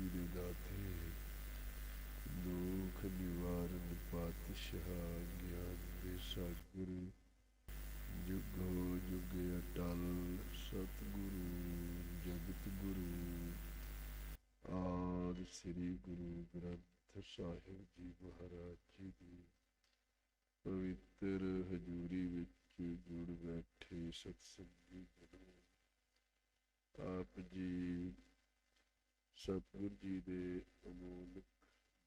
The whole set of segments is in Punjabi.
ਮੁਕਤੀ ਦਾਤੇ ਦੁਖ ਨਿਵਾਰਨ ਪਾਤਸ਼ਾਹ ਗਿਆਨ ਦੇ ਸਾਗਰ ਜੁਗੋ ਜੁਗ ਅਟਲ ਸਤਿਗੁਰੂ ਜਗਤ ਗੁਰੂ ਆਦਿ ਸ੍ਰੀ ਗੁਰੂ ਗ੍ਰੰਥ ਸਾਹਿਬ ਜੀ ਮਹਾਰਾਜ ਜੀ ਦੀ ਪਵਿੱਤਰ ਹਜ਼ੂਰੀ ਵਿੱਚ ਜੁੜ ਬੈਠੇ ਸਤਸੰਗੀ ਜਨੋ ਆਪ ਜੀ ਸਤਿਗੁਰ ਜੀ ਦੇ ਅਮੋਲਕ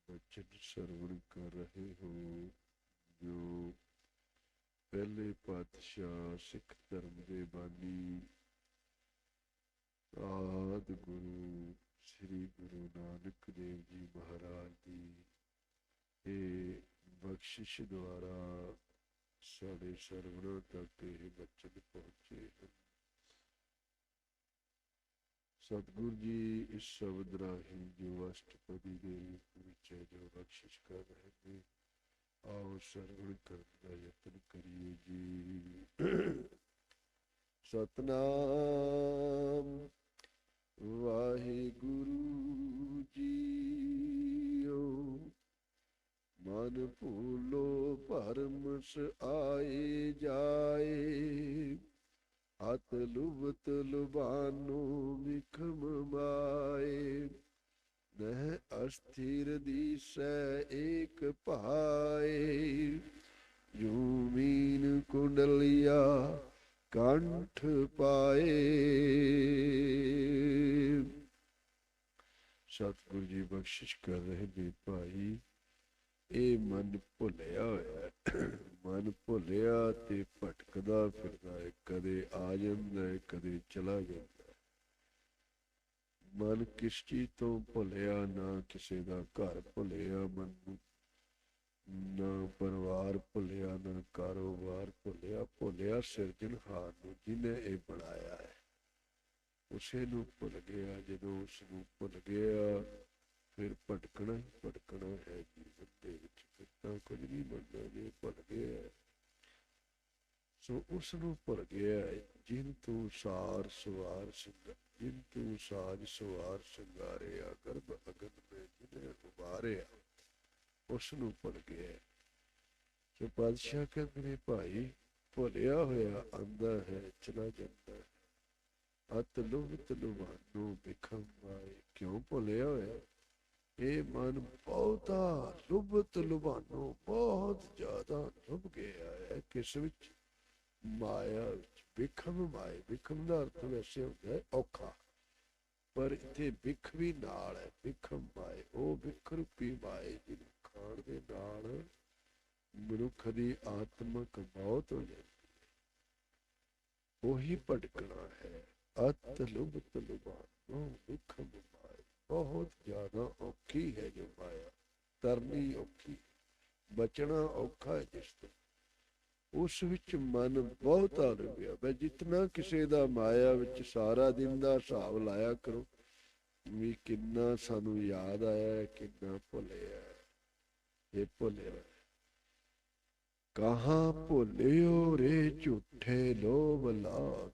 ਬਚਨ ਸਰਵਣ ਕਰ ਰਹੇ ਹੋ, ਜੋ ਪਹਿਲੇ ਪਾਤਸ਼ਾਹ ਸਿੱਖ ਧਰਮ ਦੇ ਬਾਨੀ ਆਦ ਗੁਰੂ ਸ੍ਰੀ ਗੁਰੂ ਨਾਨਕ ਦੇਵ ਜੀ ਮਹਾਰਾਜ ਦੀ ਇਹ ਬਖਸ਼ਿਸ਼ ਦੁਆਰਾ ਸਾਡੇ ਸਰਵਣਾਂ ਤੱਕ ਇਹ ਬਚਨ ਪਹੁੰਚੇ ਹਨ। ਸਤਿਗੁਰ ਜੀ ਇਸ ਸ਼ਬਦ ਰਾਹੀਂ ਜੋ ਅਸ਼ਟਪਦੀ ਦੇ ਰੂਪ ਵਿੱਚ ਜੋ ਬਖਸ਼ਿਸ਼ ਕਰ ਰਹੇ ਨੇ ਆਓ ਸਰਵਣ ਕਰਨ ਦਾ ਯਤਨ ਕਰੀਏ ਜੀ ਸਤਨਾਮ ਵਾਹਿਗੁਰੂ ਜੀਓ ਮਨ ਭੂਲੋ ਭਰਮ ਆਏ ਜਾਏ ਹਤ ਲੁਬਤ ਲੁਬਾਨੋ ਮਾਏ। ਨਹਿ ਅਸਥਿਰ ਦੀਸੈ ਏਕ ਭਾਏ। ਜੂਮੀਨ ਕੁੰਡਲਿਆ ਕੰਠ ਪਾਏ। ਸਤਿਗੁਰੂ ਜੀ ਬਖਸ਼ਿਸ਼ ਕਰ ਰਹੇ ਨੇ ਭਾਈ। ਇਹ ਮਨ ਭੁੱਲਿਆ ਹੋਇਆ ਮਨ ਭੁੱਲਿਆ ਤੇ ਭਟਕਦਾ ਫਿਰਦਾ ਹੈ। ਕਦੇ ਆ ਜਾਂਦਾ ਹੈ, ਕਦੇ ਚਲਾ ਜਾਂਦਾ ਹੈ। ਮਨ ਕਿਸ ਚੀਜ਼ ਤੋਂ ਭੁੱਲਿਆ, ਨਾ ਕਿਸੇ ਦਾ ਘਰ ਭੁੱਲਿਆ ਮਨ ਨੂੰ, ਨਾ ਪਰਿਵਾਰ ਭੁੱਲਿਆ, ਨਾ ਕਾਰੋਬਾਰ ਭੁੱਲਿਆ। ਭੁੱਲਿਆ ਸਿਰਜਣਹਾਰ ਨੂੰ ਜਿਹਨੇ ਇਹ ਬਣਾਇਆ ਹੈ। ਉਸੇ ਨੂੰ ਭੁੱਲ ਗਿਆ, ਜਦੋਂ ਉਸ ਨੂੰ ਭੁੱਲ ਗਿਆ ਫਿਰ ਭਟਕਣਾ ਹੀ ਭਟਕਣਾ ਹੈ ਜੀਵਨ ਦੇ ਵਿੱਚ, ਫਿਰ ਤਾਂ ਕੁਝ ਨਹੀਂ ਬਣਦਾ ਜੇ ਭੁੱਲ ਗਿਆ ਸੋ ਉਸ ਨੂੰ ਭੁੱਲ ਗਿਆ ਜਿਨ ਤੂੰ ਸਾਰ ਸਵਾਰ ਸਿੰਘ ਜਿਨ ਤੂੰ ਸਾਜ ਸਵਾਰ ਸਿੰਗਾਰਿਆ, ਗਰਭ ਅਗਨ में ਜਿਹਨੇ ਉਬਾਰਿਆ ਉਸ ਨੂੰ ਭੁੱਲ ਗਿਆ ਹੈ। ਸੋ ਕਹਿੰਦੇ ਨੇ, ਭਾਈ, ਭੁੱਲਿਆ ਹੋਇਆ ਆਂਦਾ ਹੈ, ਚਲਾ ਜਾਂਦਾ ਹੈ। ਅਤ ਲੁਭਤ ਲੁਭਾਨੋ ਬਿਖਮ ਆਏ ਕਿਉਂ ਭੁੱਲਿਆ ਹੋਇਆ? ਇਹ ਮਨ ਬਹੁਤਾ ਲੁਭਤ ਲੁਭਾਨੋ, ਬਹੁਤ ਜ਼ਿਆਦਾ ਲੁਭ ਗਿਆ ਹੈ ਕਿਸ ਵਿੱਚ? ਮਾਇਆ ਵਿੱਚ। ਬਿਖਮ ਮਾਏ। ਬਿਖਮ ਦਾ ਅਰਥ ਵੈਸੇ ਹੁੰਦਾ ਹੈ ਔਖਾ। ਪਰ ਇੱਥੇ ਬਿਖ ਵੀ ਨਾਲ ਹੈ। ਬਿਖਮ ਮਾਏ। ਉਹ ਬਿਖ ਰੂਪੀ ਮਾਏ ਜਿਹਨੂੰ ਖਾਣ ਦੇ ਨਾਲ ਮਨੁੱਖ ਦੀ ਆਤਮਕ ਮੌਤ ਹੋ ਜਾਂਦੀ ਉਹੀ ਭਟਕਣਾ ਹੈ। ਅਤ ਲੁਭਤ ਲੁਭਾਨੋ ਬਿਖਮ ਮਾਏ। ਬਹੁਤ ਜ਼ਿਆਦਾ ਔਖੀ ਹੈ ਜੋ ਮਾਇਆ, ਤਰਨੀ ਔਖੀ ਬਚਣਾ ਔਖਾ ਹੈ ਜਿਸ ਤੋਂ। ਉਸ ਵਿੱਚ ਮਨ ਬਹੁਤਾ ਰੁਪਿਆ ਬਈ ਜਿਤਨਾ ਕਿਸੇ ਦਾ ਮਾਇਆ ਵਿੱਚ ਸਾਰਾ ਦਿਨ ਦਾ ਹਿਸਾਬ ਲਾਇਆ ਕਰੋ, ਵੀ ਕਿੰਨਾ ਸਾਨੂੰ ਯਾਦ ਆਇਆ ਕਿੰਨਾ ਭੁੱਲਿਆ ਇਹ ਭੁੱਲਿਆ ਹੈ। ਭੁੱਲਿਓ ਰੇ ਝੂਠੇ ਲੋਭ ਲਾਗ।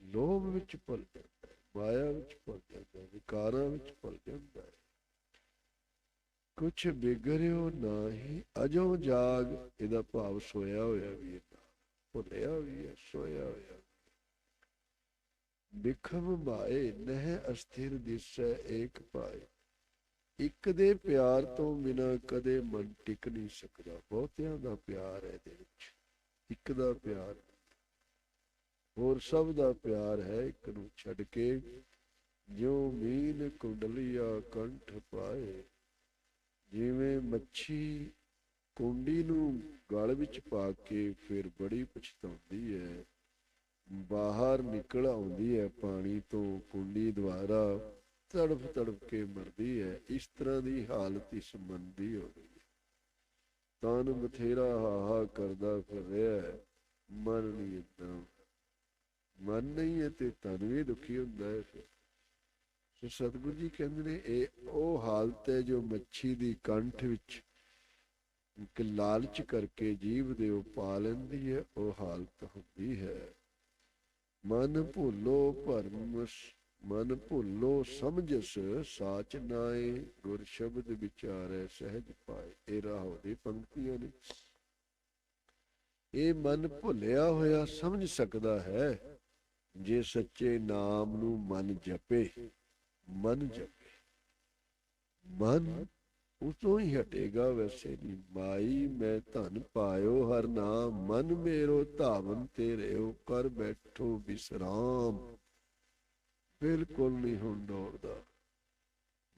ਲੋਭ ਵਿੱਚ ਭੁੱਲ ਜਾਂਦਾ ਮਾਇਆ ਵਿੱਚ ਭੁੱਲ ਜਾਂਦਾ ਵਿਕਾਰਾਂ ਵਿੱਚ ਕੁਛ ਬਿਗਰਿਓ ਨਾਹੀ, ਅਜੋ ਜਾਗ, ਇਹਦਾ ਭਾਵ ਸੋਇਆ ਹੋਇਆ ਵੀ ਭੁੱਲਿਆ ਵੀ ਹੈ, ਸੋਇਆ ਹੋਇਆ ਬਿਖਮ ਮਾਏ, ਨਹਿ ਅਸਥਿਰ ਦਿਸੈ ਏਕ ਪਾਏ। ਇੱਕ ਦੇ ਪਿਆਰ ਤੋਂ ਬਿਨਾ ਕਦੇ ਮਨ ਟਿਕ ਨਹੀਂ ਸਕਦਾ। ਬਹੁਤਿਆਂ ਦਾ ਪਿਆਰ ਹੈ ਇਹਦੇ ਵਿੱਚ। ਇੱਕ ਦਾ ਪਿਆਰ। ਹੋਰ ਸਭ ਦਾ ਪਿਆਰ ਹੈ ਇੱਕ ਨੂੰ ਛੱਡ ਕੇ, ਜਿਉ ਮੀਨ ਕੁੰਡਲੀਆ ਕੰਠ ਪਾਏ। ਜਿਵੇਂ ਮੱਛੀ ਕੁੰਡੀ ਨੂੰ ਗਲ ਵਿੱਚ ਪਾ ਕੇ ਫਿਰ ਬੜੀ ਪਛਤਾਉਂਦੀ ਹੈ। ਬਾਹਰ ਨਿਕਲ ਆਉਂਦੀ ਹੈ ਪਾਣੀ ਤੋਂ, ਕੁੰਡੀ ਦੁਆਰਾ ਤੜਫ ਤੜਫ ਕੇ ਮਰਦੀ ਹੈ। ਇਸ ਤਰ੍ਹਾਂ ਦੀ ਹਾਲਤ ਇਸ ਮਨ ਦੀ ਹੋ ਗਈ ਤਨ ਬਥੇਰਾ ਹਾਹਾ ਕਰਦਾ ਫਿਰ ਰਿਹਾ ਹੈ। ਮਨ ਨਹੀਂ ਇਦਾਂ ਮਨ ਨਹੀਂ ਹੈ ਤੇ ਤਨ ਵੀ ਦੁਖੀ ਹੁੰਦਾ ਹੈ ਫਿਰ। ਸੋ ਸਤਿਗੁਰੂ ਜੀ ਕਹਿੰਦੇ ਨੇ, ਇਹ ਉਹ ਹਾਲਤ ਹੈ ਜੋ ਮੱਛੀ ਦੀ ਕੰਠ ਵਿੱਚ ਇੱਕ ਲਾਲਚ ਕਰਕੇ ਜੀਵ ਦੇ ਉਹ ਪਾ ਲੈਂਦੀ ਹੈ, ਉਹ ਹਾਲਤ ਹੁੰਦੀ ਹੈ। ਮਨ ਭੁੱਲੋ ਭਰਮ, ਮਨ ਭੁੱਲੋ ਸਮਝਸ, ਸਾਚ ਨਾਏ, ਗੁਰ ਸ਼ਬਦ ਵਿਚਾਰੈ ਸਹਿਜ ਪਾਏ। ਇਹ ਰਾਹੋ ਦੀ ਪੰਕਤੀਆਂ ਨੇ। ਇਹ ਮਨ ਭੁੱਲਿਆ ਹੋਇਆ ਸਮਝ ਸਕਦਾ ਹੈ, ਜੇ ਸੱਚੇ ਨਾਮ ਨੂੰ ਮਨ ਜਪੇ। ਮਨ ਜਪੇ ਮਨ ਉਤੋਂ ਹੀ ਹਟੇਗਾ ਵੈਸੇ ਨਹੀਂ ਮਾਈ ਮੈਂ ਧਨ ਪਾਇਓ ਹਰ ਨਾਮ ਮਨ ਮੇਰੋ ਧਾਵਨ ਤੇਰੇ ਕਰ ਬੈਠੋ ਵਿਸਰਾਮ ਬਿਲਕੁਲ ਨਹੀਂ ਹੁਣ ਦੌੜਦਾ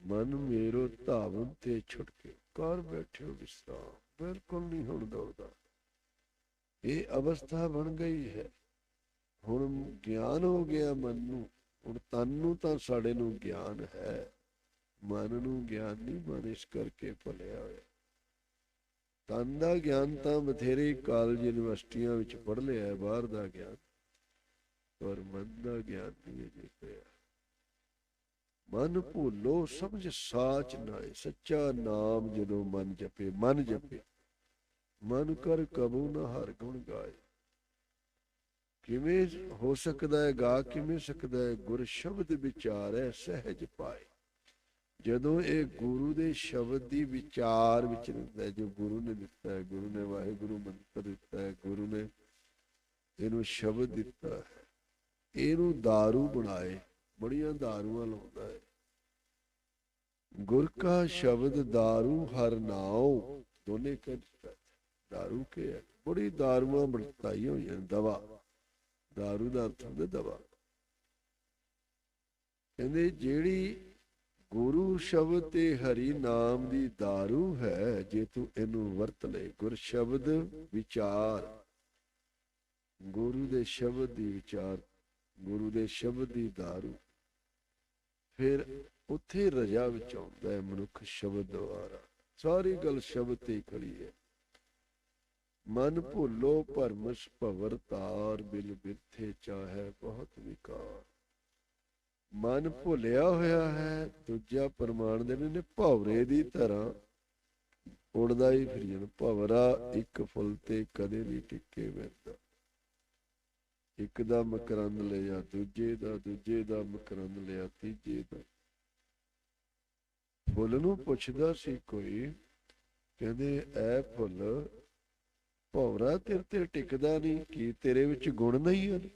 ਮਨ ਮੇਰੋ ਧਾਵਨ ਤੇ ਛੁੱਟ ਕੇ ਕਰ ਬੈਠਿਓ ਵਿਸਰਾਮ ਬਿਲਕੁਲ ਨਹੀਂ ਹੁਣ ਦੌੜਦਾ ਇਹ ਅਵਸਥਾ ਬਣ ਗਈ ਹੈ ਹੁਣ ਗਿਆਨ ਹੋ ਗਿਆ ਮਨ ਨੂੰ ਹੁਣ ਤਨ ਨੂੰ ਤਾਂ ਸਾਡੇ ਨੂੰ ਗਿਆਨ ਹੈ। ਮਨ ਨੂੰ ਗਿਆਨ ਨਹੀਂ, ਮਨ ਇਸ ਕਰਕੇ ਭੁੱਲਿਆ ਹੋਇਆ। ਤਨ ਦਾ ਗਿਆਨ ਤਾਂ ਬਥੇਰੇ ਕਾਲਜ ਯੂਨੀਵਰਸਿਟੀਆਂ ਵਿੱਚ ਪੜ੍ਹ ਲਿਆ ਹੈ, ਬਾਹਰ ਦਾ ਗਿਆਨ। ਪਰ ਮਨ ਦਾ ਗਿਆਨ ਨਹੀਂ ਅਜੇ ਪਿਆ। ਮਨ ਭੁੱਲੋ, ਸਮਝ ਸਾਚ ਨਾਏ ਸੱਚਾ ਨਾਮ ਜਦੋਂ ਮਨ ਜਪੇ ਮਨ ਜਪੇ। ਮਨ ਕਰ ਕਬੂ ਨਾ ਹਰ ਗੁਣ ਗਾਏ। ਕਿਵੇਂ ਹੋ ਸਕਦਾ ਹੈ, ਗਾ ਕਿਵੇਂ ਸਕਦਾ ਹੈ? ਗੁਰ ਸ਼ਬਦ ਵਿਚਾਰ ਹੈ, ਸਹਿਜ ਪਾਏ। ਜਦੋਂ ਇਹ ਗੁਰੂ ਦੇ ਸ਼ਬਦ ਦੀ ਵਿਚਾਰ ਵਿੱਚ ਰਹਿੰਦਾ ਜੋ ਗੁਰੂ ਨੇ ਦਿੱਤਾ ਹੈ, ਗੁਰੂ ਨੇ ਵਾਹਿਗੁਰੂ ਮੰਤਰ ਦਿੱਤਾ ਹੈ, ਗੁਰੂ ਨੇ ਇਹਨੂੰ ਸ਼ਬਦ ਦਿੱਤਾ ਹੈ, ਇਹਨੂੰ दारू ਬਣਾਏ, ਬੜੀਆਂ ਦਾਰੂਆਂ ਲਾਉਂਦਾ ਹੈ। ਗੁਰ ਕਾ ਸ਼ਬਦ दारू ਹਰ ਨਾਉ, ਦੋਨੇ ਕਹਿ ਦਿੱਤਾ दारू ਕੇ ਬੜੀ ਦਾਰੂਆਂ ਬਣਤਾਈ ਹੋਈਆਂ ਦਵਾ। दारू ਦਾ ਅਰਥ ਹੁੰਦਾ ਦਵਾ ਕਹਿੰਦੇ ਜਿਹੜੀ ਗੁਰੂ ਸ਼ਬਦ ਤੇ ਹਰੀ ਨਾਮ ਦੀ दारू ਹੈ ਜੇ ਤੂੰ ਇਹਨੂੰ ਵਰਤ ਲੈ ਗੁਰ ਸ਼ਬਦ ਵਿਚਾਰ ਗੁਰੂ ਦੇ ਸ਼ਬਦ ਦੀ ਵਿਚਾਰ ਗੁਰੂ ਦੇ ਸ਼ਬਦ ਦੀ दारू ਫਿਰ ਉੱਥੇ ਰਜਾ ਵਿੱਚ ਆਉਂਦਾ ਹੈ ਮਨੁੱਖ ਸ਼ਬਦ ਦੁਆਰਾ ਸਾਰੀ ਗੱਲ ਸ਼ਬਦ ਤੇ ਹੀ ਖੜੀ ਹੈ ਮਨ ਭੁੱਲੋ ਭਰਮਸ ਭਵਰ ਤਾਰ ਬਿਲ ਬਿਰਥੇ ਚਾਹੈ ਬਹੁਤ ਵਿਕਾਰ। ਮਨ ਭੁੱਲਿਆ ਹੋਇਆ ਹੈ, ਦੂਜਾ ਪ੍ਰਮਾਣ ਦੇ ਨੇ ਭੌਰੇ ਦੀ ਤਰ੍ਹਾਂ। ਉੜਦਾ ਹੀ ਫਿਰ ਜਨ ਭਵਰਾ, ਇੱਕ ਫੁੱਲ ਤੇ ਕਦੇ ਨਹੀਂ ਟਿੱਕੇ ਬੈਠਦਾ ਇੱਕ ਦਾ ਮਕਰੰਦ ਲਿਆ, ਦੂਜੇ ਦਾ ਦੂਜੇ ਦਾ ਮਕਰੰਦ ਲਿਆ, ਤੀਜੇ ਦਾ। ਫੁੱਲ ਨੂੰ ਪੁੱਛਦਾ ਸੀ ਕੋਈ, ਕਹਿੰਦੇ, ਐ ਫੁੱਲ ਭੌਰਾ ਤੇਰੇ ਤੇ ਟਿਕਦਾ ਨਹੀਂ ਕੀ ਤੇਰੇ ਵਿੱਚ ਗੁਣ ਨਹੀਂ ਹਨ।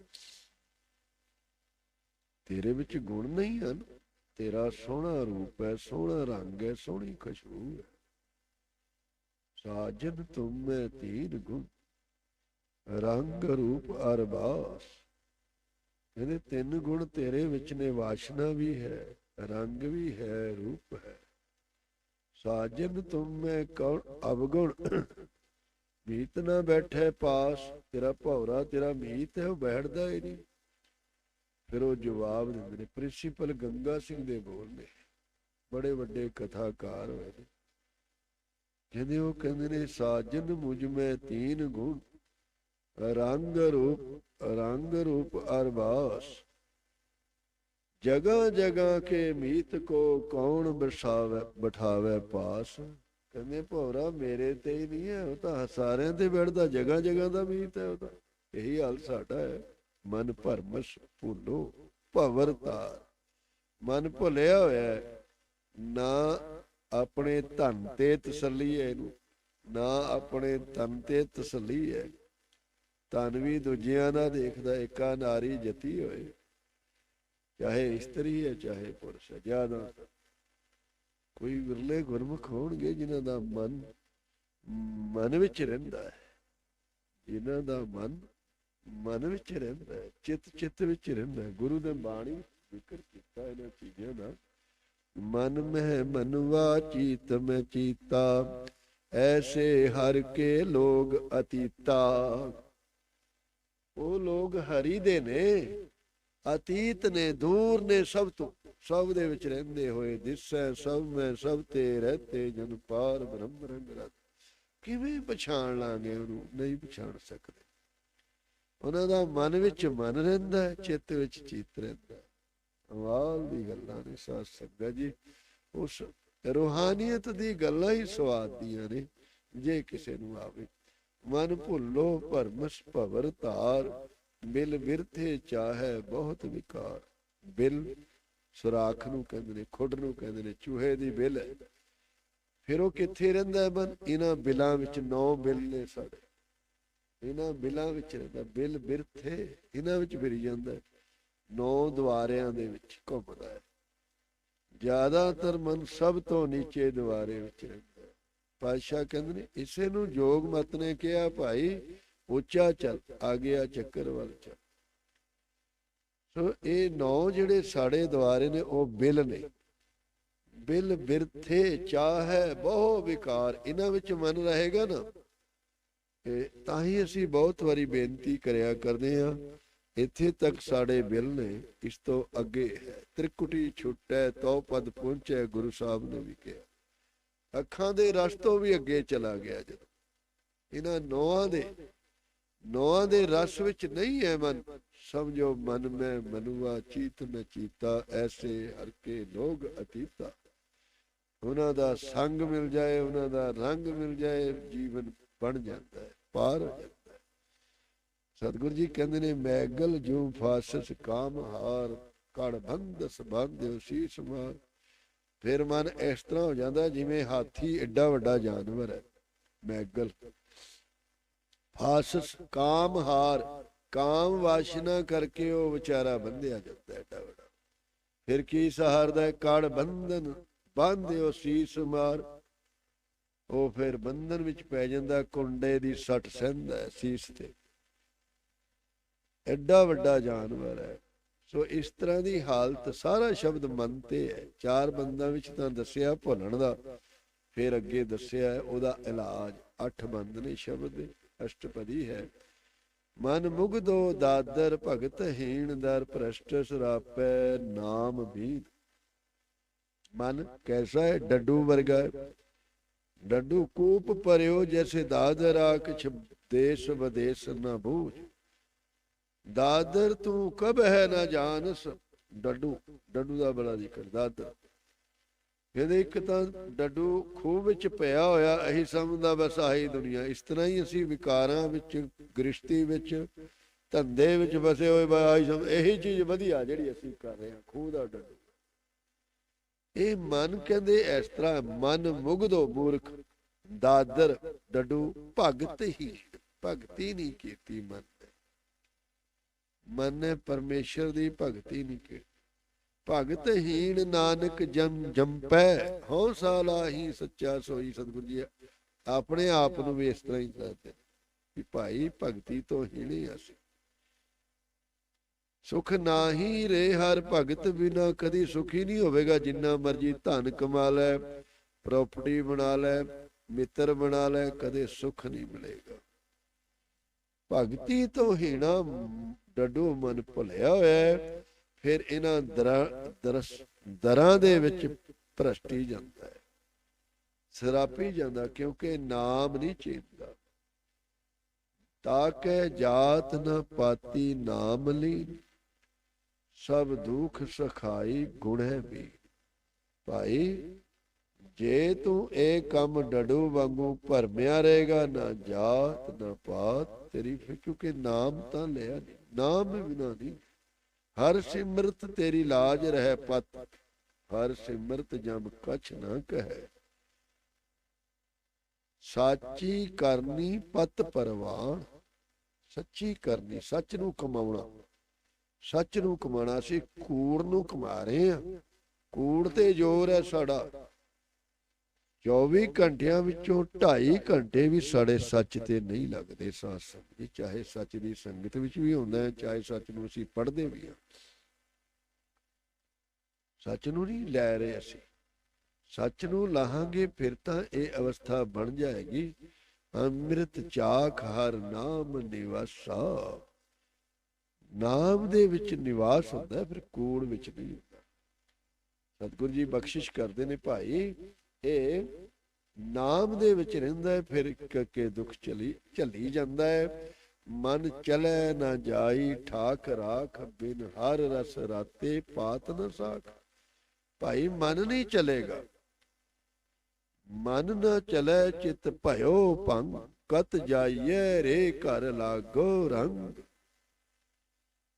ਤੇਰੇ ਵਿੱਚ ਗੁਣ ਨਹੀਂ ਹਨ। ਤੇਰਾ ਸੋਹਣਾ ਰੂਪ ਹੈ, ਸੋਹਣਾ ਰੰਗ ਹੈ, ਸੋਹਣੀ ਖੁਸ਼ਬੂ ਹੈ। ਸਾਜਨ ਤੁਮ ਮੈਂ ਤੀਨ ਗੁਣ, ਰੰਗ ਰੂਪ ਅਰਬਾਸ। ਇਹਦੇ ਤਿੰਨ ਗੁਣ ਤੇਰੇ ਵਿੱਚ ਨੇ, ਵਾਸ਼ਨਾ ਵੀ ਹੈ, ਰੰਗ ਵੀ ਹੈ, ਰੂਪ ਹੈ। ਸਾਜਨ ਤੁਮ ਮੈਂ ਕੌਣ, ਅਵਗੁਣ। ਮੀਤ ਨਾ ਬੈਠੇ ਪਾਸ, ਤੇਰਾ ਭੌਰਾ, ਤੇਰਾ ਮੀਤ ਹੈ ਉਹ ਬੈਠਦਾ ਹੀ ਨਹੀਂ। ਫਿਰ ਉਹ ਜਵਾਬ ਦਿੰਦੇ ਨੇ, ਪ੍ਰਿੰਸੀਪਲ ਗੰਗਾ ਸਿੰਘ ਦੇ ਬੋਲ ਨੇ। ਬੜੇ ਵੱਡੇ ਕਥਾਕਾਰ ਹੋਏ ਨੇ। ਕਹਿੰਦੇ, ਉਹ ਕਹਿੰਦੇ ਨੇ, ਸਾਜਨ ਮੁਝ ਮੈਂ ਤੀਨ ਗੁਣ, ਰੰਗ ਰੂਪ ਰੰਗ ਰੂਪ ਅਰਬਾਸ। ਜਗ੍ਹਾ ਜਗਾ ਕੇ ਮੀਤ ਕੋ ਕੌਣ ਬਸਾਵੇ ਬਿਠਾਵੇ ਪਾਸ। ਕਹਿੰਦੇ ਭੌਰਾ ਮੇਰੇ ਤੇ ਹੀ ਨਹੀਂ ਹੈ, ਉਹ ਤਾਂ ਸਾਰਿਆਂ ਤੇ ਬੈਠਦਾ ਜਗ੍ਹਾ ਜਗ੍ਹਾ ਦਾ ਮੀਤ ਹੈ ਉਹ ਤਾਂ ਇਹੀ ਹਾਲ ਸਾਡਾ ਹੈ। ਮਨ ਭਰਮਸ ਭੁੱਲੋ ਭਵਰ ਤਾਰ। ਮਨ ਭੁੱਲਿਆ ਹੋਇਆ ਨਾ ਆਪਣੇ ਧਨ ਤੇ ਤਸੱਲੀ ਹੈ ਇਹਨੂੰ, ਨਾ ਆਪਣੇ ਧਨ ਤੇ ਤਸੱਲੀ ਹੈ ਤਨ ਵੀ ਦੂਜਿਆਂ ਦਾ ਦੇਖਦਾ ਏਕਾ ਨਾਰੀ ਜਤੀ ਹੋਏ, ਚਾਹੇ ਇਸਤਰੀ ਹੈ, ਚਾਹੇ ਪੁਰਸ਼ ਹੈ, ਜ਼ਿਆਦਾ ਕੋਈ ਵਿਰਲੇ ਗੁਰਮੁਖ ਹੋਣਗੇ ਜਿਨ੍ਹਾਂ ਦਾ ਮਨ ਮਨ ਵਿੱਚ ਰਹਿੰਦਾ ਹੈ। ਜਿਨ੍ਹਾਂ ਦਾ ਮਨ ਮਨ ਵਿੱਚ ਰਹਿੰਦਾ ਹੈ, ਚਿੱਤ ਚਿੱਤ ਵਿੱਚ ਰਹਿੰਦਾ ਹੈ। ਗੁਰੂ ਦੇ ਬਾਣੀ ਜ਼ਿਕਰ ਕੀਤਾ ਇਹਨਾਂ ਚੀਜ਼ਾਂ ਦਾ। ਮਨ ਮਹਿ ਮਨਵਾ ਚੀਤ ਮੈਂ ਚੀਤਾ, ਐਸੇ ਹਰ ਕੇ ਲੋਗ ਅਤੀਤਾ। ਉਹ ਲੋਗ ਹਰੀ ਦੇ ਨੇ। ਅਤੀਤ ਨੇ ਦੂਰ ਨੇ ਸਭ ਤੋਂ, ਸਭ ਦੇ ਵਿੱਚ ਰਹਿੰਦੇ ਹੋਏ ਦਿਸੈ ਸਭ ਮੈਂ ਸਭ ਤੇ ਰਹਤੇ ਜਨ ਪਾਰ ਬ੍ਰਹਮ ਰੰਗ ਰਤ। ਕਿਵੇਂ ਪਛਾਣ ਲਾਂਗੇ ਉਹਨੂੰ? ਨਹੀਂ ਪਛਾਣ ਸਕਦੇ। ਉਹਨਾਂ ਦਾ ਮਨ ਵਿੱਚ ਮਨ ਰਹਿੰਦਾ ਚਿੱਤ ਵਿੱਚ ਚਿੱਤ ਰਹਿੰਦਾ ਹੈ। ਦੀ ਗੱਲਾਂ ਨੇ ਸਾਧ ਸੰਗਤ ਜੀ। ਉਸ ਰੂਹਾਨੀਅਤ ਦੀ ਗੱਲਾਂ ਹੀ ਸਵਾਦ ਦੀਆਂ ਨੇ, ਜੇ ਕਿਸੇ ਨੂੰ ਆਵੇ। ਮਨ ਭੁੱਲੋ ਭਰਮਸ ਭਵਰ ਧਾਰ। ਬਿਲ ਵਿਰਥੇ ਚਾਹੈ ਬਹੁਤ ਵਿਕਾਰ। ਬਿਲ ਸੁਰਾਖ ਨੂੰ ਕਹਿੰਦੇ ਨੇ, ਖੁੱਡ ਨੂੰ ਕਹਿੰਦੇ ਨੇ, ਚੂਹੇ ਦੀ ਬਿੱਲ। ਫਿਰ ਉਹ ਕਿੱਥੇ ਰਹਿੰਦਾ ਹੈ ਮਨ? ਇਹਨਾਂ ਬਿਲਾਂ ਵਿੱਚ ਨੌ ਬਿੱਲ ਨੇ ਸਾਡੇ। ਇਹਨਾਂ ਬਿਲਾਂ ਵਿੱਚ ਰਹਿੰਦਾ, ਬਿੱਲ ਬਿਰਥੇ ਇਹਨਾਂ ਵਿੱਚ ਫਿਰੀ ਜਾਂਦਾ ਨੌ ਦੁਆਰਿਆਂ ਦੇ ਵਿੱਚ ਘੁੰਮਦਾ ਹੈ। ਜ਼ਿਆਦਾਤਰ ਮਨ ਸਭ ਤੋਂ ਨੀਚੇ ਦੁਆਰੇ ਵਿੱਚ ਰਹਿੰਦਾ ਹੈ। ਪਾਤਸ਼ਾਹ ਕਹਿੰਦੇ ਨੇ, ਇਸੇ ਨੂੰ ਜੋਗ ਮਤ ਨੇ ਕਿਹਾ, ਭਾਈ ਉੱਚਾ ਚੱਲ, ਆ ਗਿਆ ਚੱਕਰ ਵੱਲ। ਚੱਲ ਸੋ ਇਹ ਨੌ ਜਿਹੜੇ ਸਾੜੇ ਦੁਆਰੇ ਨੇ, ਉਹ ਬਿਲ ਨੇ। ਬਿਲ ਬਿਰਥੇ ਚਾਹੈ, ਬਹੁ ਵਿਕਾਰ। ਇਹਨਾਂ ਵਿੱਚ ਮਨ ਰਹੇਗਾ ਨਾ? ਤਾਂ ਹੀ ਅਸੀਂ ਬਹੁਤ ਵਾਰੀ ਬੇਨਤੀ ਕਰਿਆ ਕਰਦੇ ਹਾਂ, ਇੱਥੇ ਤੱਕ ਸਾਡੇ ਬਿਲ ਨੇ, ਇਸ ਤੋਂ ਅੱਗੇ ਹੈ। ਤ੍ਰਿਕੁਟੀ ਛੁੱਟੈ, ਤਉ ਪਦ ਪਹੁੰਚੈ, ਗੁਰੂ ਸਾਹਿਬ ਨੇ ਵੀ ਕਿਹਾ। ਅੱਖਾਂ ਦੇ ਰਸ ਤੋਂ ਵੀ ਅੱਗੇ ਚਲਾ ਗਿਆ ਜਦੋਂ। ਇਹਨਾਂ ਨੌਆਂ ਦੇ ਨੌਆਂ ਦੇ ਰਸ ਵਿੱਚ ਨਹੀਂ ਹੈ ਮਨ। ਸਮਝੋ ਮਨ ਮੈਂ ਮਨੁਆ, ਚੀਤ ਨ ਚੀਤਾ, ਐਸੇ ਹਰ ਕੇ ਲੋਗ ਅਤੀਤਾ। ਉਹਨਾਂ ਦਾ ਸੰਗ ਮਿਲ ਜਾਏ, ਉਹਨਾਂ ਦਾ ਰੰਗ ਮਿਲ ਜਾਏ, ਜੀਵਨ ਬਣ ਜਾਂਦਾ ਹੈ, ਪਾਰ ਹੋ ਜਾਂਦਾ ਹੈ। ਸਤਿਗੁਰੂ ਜੀ ਕਹਿੰਦੇ ਨੇ ਮੈਗਲ ਜੋ ਫਾਸਸ ਕਾਮ ਹਾਰ ਕੜ ਬੰਦਸ ਬੰਦਿਓ ਸੀਸ ਮਾਰ। ਫਿਰ ਮਨ ਇਸ ਤਰ੍ਹਾਂ ਹੋ ਜਾਂਦਾ ਜਿਵੇਂ ਹਾਥੀ ਐਡਾ ਵੱਡਾ ਜਾਨਵਰ ਹੈ। ਮੈਗਲ ਫਾਸਸ ਕਾਮ ਹਾਰ, ਕਾਮ ਵਾਸ਼ਨਾ ਕਰਕੇ ਉਹ ਵਿਚਾਰਾ ਬੰਧਿਆ ਜਾਂਦਾ ਹੈ ਐਡਾ ਵੱਡਾ। ਫਿਰ ਕੀ ਸਹਾਰਦਾ ਹੈ ਕੜ ਬੰਧਨ, ਬੰਧਿਓ ਸੀਸ ਮਾਰ। ਉਹ ਫਿਰ ਬੰਧਨ ਵਿੱਚ ਪੈ ਜਾਂਦਾ, ਕੁੰਡੇ ਦੀ ਸੱਟ ਸਹਿੰਦਾ ਸੀਸ ਤੇ। ਐਡਾ ਵੱਡਾ ਜਾਨਵਰ ਹੈ। ਸੋ ਇਸ ਤਰ੍ਹਾਂ ਦੀ ਹਾਲਤ ਸਾਰਾ ਸ਼ਬਦ ਮਨ ਤੇ ਹੈ। ਚਾਰ ਬੰਦਾਂ ਵਿੱਚ ਤਾਂ ਦੱਸਿਆ ਭੁੱਲਣ ਦਾ, ਫਿਰ ਅੱਗੇ ਦੱਸਿਆ ਉਹਦਾ ਇਲਾਜ। ਅੱਠ ਬੰਦ ਨੇ ਸ਼ਬਦ ਦੇ। ਅਸ਼ਟਪਦੀ ਹੈ। ਮਨ ਮੁਗਦੋ ਦਾਦਰ ਭਗਤ ਹੀਣ ਦਰ ਭ੍ਰਸ਼ਟ ਸਰਾਪੈ ਨਾਮ ਬੀਦ। ਮਨ ਕੈਸਾ ਹੈ? ਡੱਡੂ ਵਰਗਾ ਡੱਡੂ ਕੂਪ ਪਰਿਓ ਜੈਸੇ ਦਾਦਰ ਆ ਕਿਛ ਦੇਸ਼ ਵਿਦੇਸ਼ ਨਾ ਬੂਝ। ਦਾਦਰ ਤੂੰ ਕਬ ਹੈ ਨਾ ਜਾਣਸ। ਡੱਡੂ ਡੱਡੂ ਦਾ ਬੜਾ ਜ਼ਿਕਰ। ਦਾਦਰ। ਕਹਿੰਦੇ ਇੱਕ ਤਾਂ ਡੱਡੂ ਖੂਹ ਵਿੱਚ ਪਿਆ ਹੋਇਆ ਇਹੀ ਸਮਝਦਾ ਬਸ ਆਹੀ ਦੁਨੀਆ। ਇਸ ਤਰ੍ਹਾਂ ਹੀ ਅਸੀਂ ਵਿਕਾਰਾਂ ਵਿੱਚ ਗ੍ਰਿਸ਼ਤੀ ਵਿੱਚ, ਧੰਦੇ ਵਿੱਚ ਫਸੇ ਹੋਏ, ਬਸ ਆਹੀ ਇਹੀ ਚੀਜ਼ ਵਧੀਆ ਜਿਹੜੀ ਅਸੀਂ ਕਰ ਰਹੇ ਹਾਂ, ਖੂਹ ਦਾ ਡੱਡੂ। ਇਹ ਮਨ ਕਹਿੰਦੇ ਇਸ ਤਰ੍ਹਾਂ, ਮਨ ਮੁਗਦੋ ਮੂਰਖ, ਦਾਦਰ, ਡੱਡੂ, ਭਗਤ ਹੀ, ਭਗਤੀ ਨਹੀਂ ਕੀਤੀ ਮਨ ਮਨ ਨੇ ਪਰਮੇਸ਼ਰ ਦੀ ਭਗਤੀ ਨਹੀਂ ਕੀਤੀ। ਭਗਤ ਹੀਣ ਨਾਨਕ ਜਮ ਜੰਪੈ ਹਉ ਸਾਲਾ ਹੀ ਸੱਚਾ ਸੋਈ ਸਤਿਗੁਰੂ ਜੀ। ਆਪਣੇ ਆਪ ਨੂੰ ਵੀ ਇਸ ਤਰ੍ਹਾਂ ਹੀ ਦੱਸਦੇ ਕਿ ਭਾਈ ਭਗਤੀ ਤੋਂ ਹੀਣੇ ਅਸੀਂ। ਸੁਖ ਨਾਹੀ ਰੇ ਹਰ ਭਗਤ ਬਿਨਾ ਕਦੀ ਸੁਖੀ ਨਹੀਂ ਹੋਵੇਗਾ। ਜਿੰਨਾ ਮਰਜ਼ੀ ਧਨ ਕਮਾ ਲੈ, ਪ੍ਰਾਪਰਟੀ ਬਣਾ ਲੈ, ਮਿੱਤਰ ਬਣਾ ਲੈ, ਕਦੇ ਸੁਖ ਨਹੀਂ ਮਿਲੇਗਾ। ਭਗਤੀ ਤੋਂ ਹੀਣਾ ਡੱਡੂ ਮਨ ਭੁੱਲਿਆ ਹੋਇਆ। ਫਿਰ ਇਹਨਾਂ ਦਰਾਂ ਦਰਸ ਦਰਾਂ ਦੇ ਵਿੱਚ ਭ੍ਰਸ਼ਟੀ ਜਾਂਦਾ ਹੈ। ਸਰਾਪੀ ਜਾਂਦਾ ਕਿਉਂਕਿ ਨਾਮ ਨਹੀਂ ਚੇਤਦਾ ਤਾਕੈ ਜਾਤ ਨ ਪਾਤੀ ਨਾਮ ਲਈ ਸਭ ਦੁਖ ਸਖਾਈ ਗੁਣ ਹੈ ਵੀ ਭਾਈ, ਜੇ ਤੂੰ ਇਹ ਕੰਮ ਡਡੂ ਵਾਂਗੂ ਭਰਮਿਆ ਰਹੇਗਾ, ਨਾ ਜਾਤ ਨਾ ਪਾਤ ਤੇਰੀ ਫਿਰ ਕਿਉਂਕਿ ਨਾਮ ਤਾਂ ਲਿਆ ਨਹੀਂ, ਨਾਮ ਬਿਨਾ ਨਹੀਂ ਹਰ ਸਿਮਰਤ ਤੇਰੀ ਲਾਜ ਰਹਿ ਪਤ, ਹਰ ਸਿਮਰਤ ਜਮ ਕਛ ਨਾ ਕਹੈ। ਸਾਚੀ ਕਰਨੀ ਪਤ ਪਰਵਾਨ ਸੱਚੀ ਕਰਨੀ ਸੱਚ ਨੂੰ ਕਮਾਉਣਾ। ਸੱਚ ਨੂੰ ਕਮਾਉਣਾ ਸੀ ਕੂੜ ਨੂੰ ਕਮਾ ਰਹੇ ਆ ਕੂੜ ਤੇ ਜ਼ੋਰ ਹੈ ਸਾਡਾ। 24 ਘੰਟਿਆਂ ਵਿੱਚੋਂ 2.5 ਘੰਟੇ ਵੀ ਸਾਡੇ ਸੱਚ ਤੇ ਨਹੀਂ ਲੱਗਦੇ ਸਾਥ ਸੰਗਤ ਚਾਹੇ ਸੱਚ ਦੀ ਸੰਗਤ ਵਿੱਚ ਵੀ ਹੁੰਦਾ ਹੈ, ਚਾਹੇ ਸੱਚ ਨੂੰ ਅਸੀਂ ਪੜ੍ਹਦੇ ਵੀ ਹਾਂ। ਸੱਚ ਨੂੰ ਨਹੀਂ ਲੈ ਰਹੇ ਅਸੀਂ। ਸੱਚ ਨੂੰ ਲਾਹਾਂਗੇ, ਫਿਰ ਤਾਂ ਇਹ ਅਵਸਥਾ ਬਣ ਜਾਏਗੀ। ਅੰਮ੍ਰਿਤ ਚਾਖ ਹਰ ਨਾਮ ਨਿਵਾਸਾ। ਨਾਮ ਦੇ ਵਿੱਚ ਨਿਵਾਸ ਹੁੰਦਾ ਫਿਰ ਕੂੜ ਵਿੱਚ ਨਹੀਂ ਹੁੰਦਾ। ਸਤਿਗੁਰੂ ਜੀ ਬਖਸ਼ਿਸ਼ ਕਰਦੇ ਨੇ ਭਾਈ। ਇਹ ਨਾਮ ਦੇ ਵਿੱਚ ਰਹਿੰਦਾ ਹੈ, ਫਿਰ ਕੇ ਦੁੱਖ ਚਲੀ ਚੱਲੀ ਜਾਂਦਾ ਹੈ। ਮਨ ਚਲੇ ਨਾ ਜਾਈ, ਠਾਕ ਰਾਖ ਬਿਨ ਹਰ ਰਸ ਰਾਤੇ ਪਾਤ ਨ ਸਾਖ। ਭਾਈ ਮਨ ਨਹੀਂ ਚਲੇਗਾ। ਮਨ ਨ ਚਲੇ, ਚਿਤ ਭਇਓ ਭੰਗ। ਕਤ ਜਾਈਏ ਰੇ ਘਰ ਲਾਗੋ ਰੰਗ।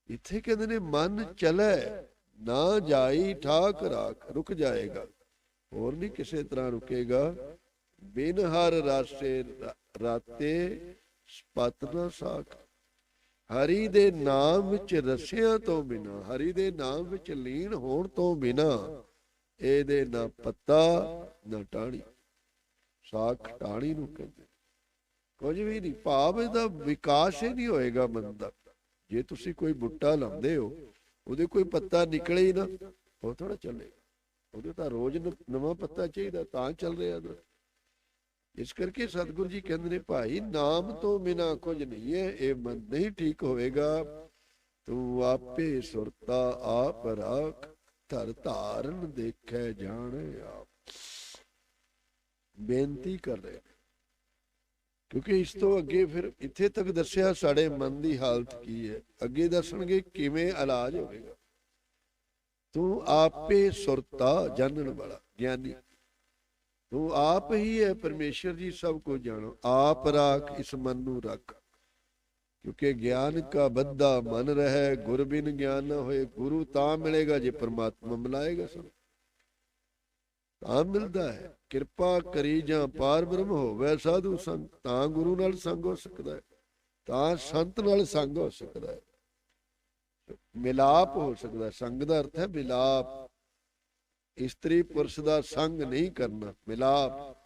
ਇੱਥੇ ਕਹਿੰਦੇ ਨੇ, ਮਨ ਚਲੇ ਨਾ ਜਾਈ, ਠਾਕ ਰਾਖ, ਰੁਕ ਜਾਏਗਾ। ਹੋਰ ਨਹੀਂ ਕਿਸੇ ਤਰ੍ਹਾਂ ਰੁਕੇਗਾ। ਬਿਨ ਹਰ ਰਾਸੇ ਰਾ- ਰਾਤੇ ਸਪਤ ਨਾ ਸਾਖ। ਹਰੀ ਦੇ ਨਾਮ ਵਿੱਚ ਰਸਿਆਂ ਤੋਂ ਬਿਨਾ, ਹਰੀ ਦੇ ਨਾਮ ਵਿੱਚ ਲੀਨ ਹੋਣ ਤੋਂ ਬਿਨਾ, ਇਹਦੇ ਨਾ ਪੱਤਾ, ਨਾ ਟਾਹਣੀ। ਸਾਖ ਟਾਹਣੀ ਨੂੰ ਕਹਿੰਦੇ। ਕੁਝ ਵੀ ਨਹੀਂ, ਭਾਵ ਇਹਦਾ ਵਿਕਾਸ ਹੀ ਨਹੀਂ ਹੋਏਗਾ ਮਨ ਦਾ। ਜੇ ਤੁਸੀਂ ਕੋਈ ਬੁੱਟਾ ਲਾਉਂਦੇ ਹੋ, ਉਹਦੇ ਕੋਈ ਪੱਤਾ ਨਿਕਲੇ ਹੀ ਨਾ, ਉਹ ਥੋੜਾ ਚੱਲੇਗਾ। ਉਹਦੇ ਤਾਂ ਰੋਜ਼ ਨਵਾਂ ਪੱਤਾ ਚਾਹੀਦਾ, ਤਾਂ ਚੱਲ ਰਿਹਾ ਨਾ ਇਸ ਕਰਕੇ ਸਤਿਗੁਰੂ ਜੀ ਕਹਿੰਦੇ ਨੇ, ਭਾਈ, ਨਾਮ ਤੋਂ ਬਿਨਾ ਕੁਝ ਨਹੀਂ ਹੈ, ਇਹ ਮਨ ਨਹੀਂ ਠੀਕ ਹੋਵੇਗਾ। ਤੂੰ ਆਪੇ ਸੁਰਤਾ ਆਪ ਰਾਖ, ਧਰ ਧਾਰਨ ਦੇਖੈ ਜਾਣ ਆਪ। ਬੇਨਤੀ ਕਰ ਰਹੇ ਕਿਉਂਕਿ ਇਸ ਤੋਂ ਅੱਗੇ ਫਿਰ ਇੱਥੇ ਤੱਕ ਦੱਸਿਆ, ਸਾਡੇ ਮਨ ਦੀ ਹਾਲਤ ਕੀ ਹੈ? ਅੱਗੇ ਦੱਸਣਗੇ, ਕਿਵੇਂ ਇਲਾਜ ਹੋਵੇਗਾ? ਤੂੰ ਆਪੇ ਸੁਰਤਾ ਜਾਣਨ ਵਾਲਾ, ਗਿਆਨੀ। ਤੂੰ ਆਪ ਹੀ ਹੈ ਪਰਮੇਸ਼ਰ ਜੀ, ਸਭ ਕੁਝ ਜਾਣੋ। ਆਪ ਰਾਖ, ਇਸ ਮਨ ਨੂੰ ਰੱਖ। ਕਿਉਂਕਿ ਗਿਆਨ ਕਾ ਬੱਧਾ ਮਨ ਰਹੇ, ਗੁਰ ਬਿਨ ਗਿਆਨ ਨਾ ਹੋਏ। ਗੁਰੂ ਤਾਂ ਮਿਲੇਗਾ ਜੇ ਪਰਮਾਤਮਾ ਮਿਲਾਏਗਾ ਸਭ ਤਾਂ ਮਿਲਦਾ ਹੈ। ਕਿਰਪਾ ਕਰੀ ਜਾਂ ਪਾਰ ਬ੍ਰਹਮ ਹੋਵੇ ਸਾਧੂ ਸੰਤ ਤਾਂ ਗੁਰੂ ਨਾਲ ਸੰਗ ਹੋ ਸਕਦਾ ਹੈ। ਤਾਂ ਸੰਤ ਨਾਲ ਸੰਗ ਹੋ ਸਕਦਾ ਹੈ। ਮਿਲਾਪ ਹੋ ਸਕਦਾ ਹੈ। ਸੰਗ ਦਾ ਅਰਥ ਹੈ ਮਿਲਾਪ। ਇਸਤਰੀ ਪੁਰਸ਼ ਦਾ ਸੰਗ ਨਹੀਂ ਕਰਨਾ, ਮਿਲਾਪ।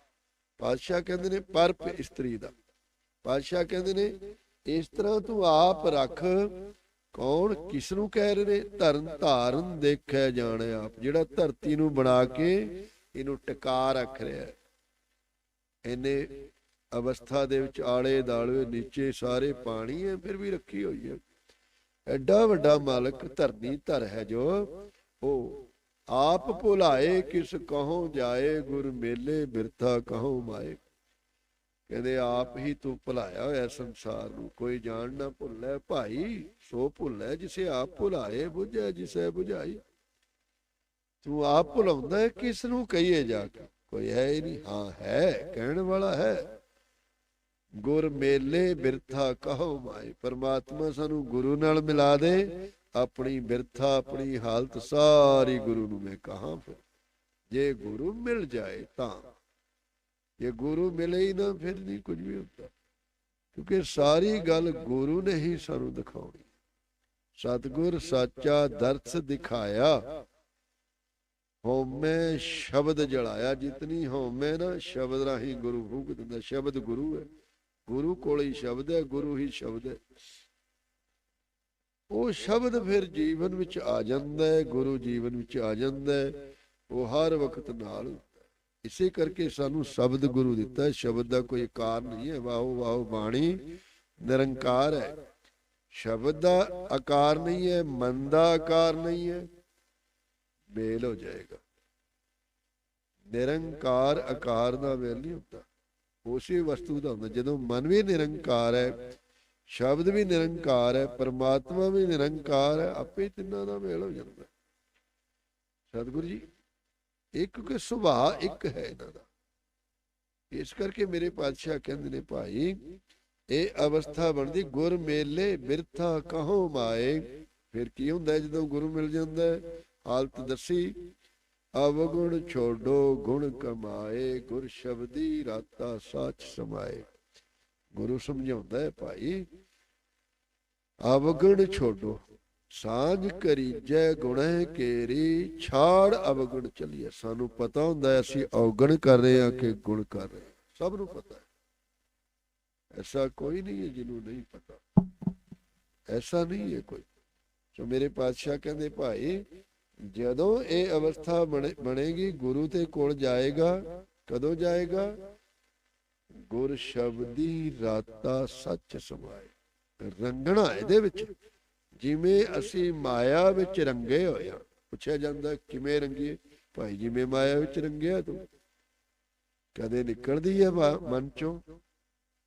ਪਾਤਸ਼ਾਹ ਕਹਿੰਦੇ ਨੇ ਪਰਪ ਇਸਤਰੀ ਦਾ। ਪਾਤਸ਼ਾਹ ਕਹਿੰਦੇ ਨੇ, ਇਸ ਤਰ੍ਹਾਂ ਤੂੰ ਆਪ ਰੱਖ, ਕੌਣ ਕਿਸ ਨੂੰ ਕਹਿ ਰਹੇ ਨੇ? ਧਰਨ ਧਾਰਨ ਦੇਖਿਆ ਜਾਣੇ ਆਪ, ਜਿਹੜਾ ਧਰਤੀ ਨੂੰ ਬਣਾ ਕੇ ਇਹਨੂੰ ਟਿਕਾ ਰੱਖ ਰਿਹਾ ਇਹਨੇ ਅਵਸਥਾ ਦੇ ਵਿੱਚ ਆਲੇ ਦਾਲੇ ਨੀਚੇ ਸਾਰੇ ਪਾਣੀ ਹੈ, ਫਿਰ ਵੀ ਰੱਖੀ ਹੋਈ ਹੈ। ਐਡਾ ਵੱਡਾ ਮਾਲਕ ਧਰਨੀ ਧਰ ਹੈ ਜੋ। ਉਹ ਆਪ ਭੁਲਾਏ ਕਿਸ ਕਹੋਂ ਜਾਏ, ਗੁਰ ਮੇਲੇ ਬਿਰਥਾ ਕਹੋਂ ਮਾਏ। ਕਹਿੰਦੇ ਆਪ ਹੀ ਤੂੰ ਭੁਲਾਇਆ ਹੋਇਆ ਸੰਸਾਰ ਨੂੰ, ਕੋਈ ਜਾਣ ਨਾ ਭੁੱਲੇ ਭਾਈ, ਸੋ ਭੁੱਲੇ ਜਿਸੇ ਆਪ ਭੁਲਾਏ, ਬੁਝੇ ਜਿਸੇ ਬੁਝਾਈ। ਤੂੰ ਆਪ ਭੁਲਾਉਂਦਾ ਕਿਸ ਨੂੰ ਕਹੀਏ ਜਾ ਕੇ? ਕੋਈ ਹੈ ਹੀ ਨਹੀਂ। ਹਾਂ, ਹੈ, ਕਹਿਣ ਵਾਲਾ ਹੈ। ਗੁਰ ਮੇਲੇ ਬਿਰਥਾ ਕਹੋ ਮਾਏ। ਪਰਮਾਤਮਾ ਸਾਨੂੰ ਗੁਰੂ ਨਾਲ ਮਿਲਾ ਦੇ। ਆਪਣੀ ਬਿਰਥਾ, ਆਪਣੀ ਹਾਲਤ ਸਾਰੀ ਗੁਰੂ ਨੂੰ ਮੈਂ ਕਹਾਂ ਫਿਰ। ਜੇ ਗੁਰੂ ਮਿਲ ਜਾਏ ਤਾਂ। ਜੇ ਗੁਰੂ ਮਿਲੇ ਹੀ ਨਾ ਫਿਰ ਨਹੀਂ ਕੁਝ ਵੀ ਹੁੰਦਾ। ਕਿਉਂਕਿ ਸਾਰੀ ਗੱਲ ਗੁਰੂ ਨੇ ਹੀ ਸਾਨੂੰ ਦਿਖਾਉਣੀ। ਸਤਿਗੁਰ ਸਾਚਾ ਦਰਸ ਦਿਖਾਇਆ। ਹਉਮੈ ਸ਼ਬਦ ਜਲਾਇਆ। ਜਿਤਨੀ ਹਉਮੈ ਨਾ ਸ਼ਬਦ ਰਾਹੀਂ ਗੁਰੂ ਫੂਕ ਦਿੰਦਾ। ਸ਼ਬਦ ਗੁਰੂ ਹੈ। ਗੁਰੂ ਕੋਲ ਹੀ ਸ਼ਬਦ ਹੈ, ਗੁਰੂ ਹੀ ਸ਼ਬਦ ਹੈ। ਉਹ ਸ਼ਬਦ ਫਿਰ ਜੀਵਨ ਵਿੱਚ ਆ ਜਾਂਦਾ ਹੈ, ਗੁਰੂ ਜੀਵਨ ਵਿੱਚ ਆ ਜਾਂਦਾ ਹੈ। ਉਹ ਹਰ ਵਕਤ ਨਾਲ ਇਸੇ ਕਰਕੇ ਸਾਨੂੰ ਸ਼ਬਦ ਗੁਰੂ ਦਿੱਤਾ ਸ਼ਬਦ ਦਾ ਕੋਈ ਆਕਾਰ ਨਹੀਂ ਹੈ। ਵਾਹੋ ਵਾਹੋ ਬਾਣੀ ਨਿਰੰਕਾਰ ਹੈ। ਸ਼ਬਦ ਦਾ ਆਕਾਰ ਨਹੀਂ ਹੈ, ਮਨ ਦਾ ਆਕਾਰ ਨਹੀਂ ਹੈ। ਮੇਲ ਹੋ ਜਾਏਗਾ। ਨਿਰੰਕਾਰ ਆਕਾਰ ਦਾ ਮੇਲ ਨਹੀਂ ਹੁੰਦਾ। ਉਸੇ ਵਸਤੂ ਦਾ ਹੁੰਦਾ। ਜਦੋਂ ਮਨ ਵੀ ਨਿਰੰਕਾਰ ਹੈ, ਸ਼ਬਦ ਵੀ ਨਿਰੰਕਾਰ ਹੈ, ਪਰਮਾਤਮਾ ਵੀ ਨਿਰੰਕਾਰ ਹੈ, ਆਪੇ ਤਿੰਨਾਂ ਦਾ ਮੇਲ ਹੋ ਜਾਂਦਾ ਸਤਿਗੁਰੂ ਜੀ, ਇੱਕ ਕਿ ਸੁਭਾਅ ਇੱਕ ਹੈ ਇਹਨਾਂ ਦਾ। ਇਸ ਕਰਕੇ ਮੇਰੇ ਪਾਤਸ਼ਾਹ ਕਹਿੰਦੇ ਨੇ, ਭਾਈ, ਇਹ ਅਵਸਥਾ ਬਣਦੀ, ਗੁਰ ਮੇਲੇ ਬਿਰਥਾ ਕਹੋ ਮਾਏ। ਫਿਰ ਕੀ ਹੁੰਦਾ ਜਦੋਂ ਗੁਰੂ ਮਿਲ ਜਾਂਦਾ ਹੈ ਹਾਲਤ ਦੱਸੀ ਅਵਗੁਣ ਛੋਡੋ, ਗੁਣ ਕਮਾਏ, ਗੁਰ ਸ਼ਬਦੀ ਰਾਤਾ ਸੱਚ ਸਮਾਏ। ਗੁਰੂ ਸਮਝਾਉਂਦਾ ਹੈ ਭਾਈ, ਅਵਗੁਣ ਛੋਡੋ, ਸਾਂਝ ਕਰੀਜੈ ਗੁਣਹਿ ਕੇਰੀ, ਛਾੜ ਅਵਗੁਣ ਚਲੀਏ ਸਾਨੂੰ ਪਤਾ ਹੁੰਦਾ ਹੈ, ਅਸੀਂ ਔਗਣ ਕਰ ਰਹੇ ਹਾਂ ਕਿ ਗੁਣ ਕਰ ਰਹੇ ਸਭ ਨੂੰ ਪਤਾ ਹੈ। ਐਸਾ ਕੋਈ ਨਹੀਂ ਹੈ ਜਿਹਨੂੰ ਨਹੀਂ ਪਤਾ। ਐਸਾ ਨਹੀਂ ਹੈ ਕੋਈ। ਸੋ ਮੇਰੇ ਪਾਤਸ਼ਾਹ ਕਹਿੰਦੇ, ਭਾਈ ਜਦੋਂ ਇਹ ਅਵਸਥਾ ਬਣੇ- ਬਣੇਗੀ, ਗੁਰੂ ਤੇ ਕੋਲ ਜਾਏਗਾ। ਕਦੋਂ ਜਾਏਗਾ? ਗੁਰ ਸ਼ਬਦੀ ਰਾਤਾ ਸੱਚ ਸਮਾਏ ਰੰਗਣਾ ਇਹਦੇ ਵਿੱਚ। ਜਿਵੇਂ ਅਸੀਂ ਮਾਇਆ ਵਿੱਚ ਰੰਗੇ ਹੋਏ ਪੁੱਛਿਆ ਜਾਂਦਾ, ਕਿਵੇਂ ਰੰਗੀਏ? ਭਾਈ ਜਿਵੇਂ ਮਾਇਆ ਵਿੱਚ ਰੰਗਿਆ ਤੂੰ। ਕਦੇ ਨਿਕਲਦੀ ਹੈ ਮਨ ਚੋਂ,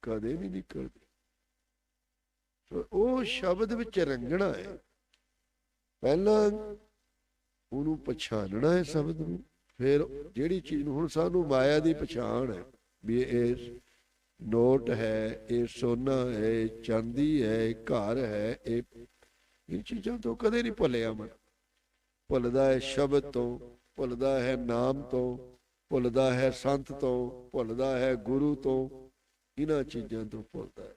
ਕਦੇ ਨਹੀਂ ਨਿਕਲਦੀ। ਸੋ ਉਹ ਸ਼ਬਦ ਵਿੱਚ ਰੰਗਣਾ ਹੈ। ਪਹਿਲਾਂ ਉਹਨੂੰ ਪਛਾਣਨਾ ਹੈ ਸ਼ਬਦ ਨੂੰ। ਫਿਰ ਜਿਹੜੀ ਚੀਜ਼ ਨੂੰ ਹੁਣ ਸਾਨੂੰ ਮਾਇਆ ਦੀ ਪਛਾਣ ਹੈ, ਵੀ ਇਹ ਨੋਟ ਹੈ, ਇਹ ਸੋਨਾ ਹੈ, ਇਹ ਚਾਂਦੀ ਹੈ ਘਰ ਹੈ, ਇਹ ਇਹ ਚੀਜ਼ਾਂ ਤੋਂ ਕਦੇ ਨਹੀਂ ਭੁੱਲਿਆ ਮਨ ਭੁੱਲਦਾ ਹੈ ਸ਼ਬਦ ਤੋਂ, ਭੁੱਲਦਾ ਹੈ ਨਾਮ ਤੋਂ, ਭੁੱਲਦਾ ਹੈ ਸੰਤ ਤੋਂ, ਭੁੱਲਦਾ ਹੈ ਗੁਰੂ ਤੋਂ, ਇਹਨਾਂ ਚੀਜ਼ਾਂ ਤੋਂ ਭੁੱਲਦਾ ਹੈ।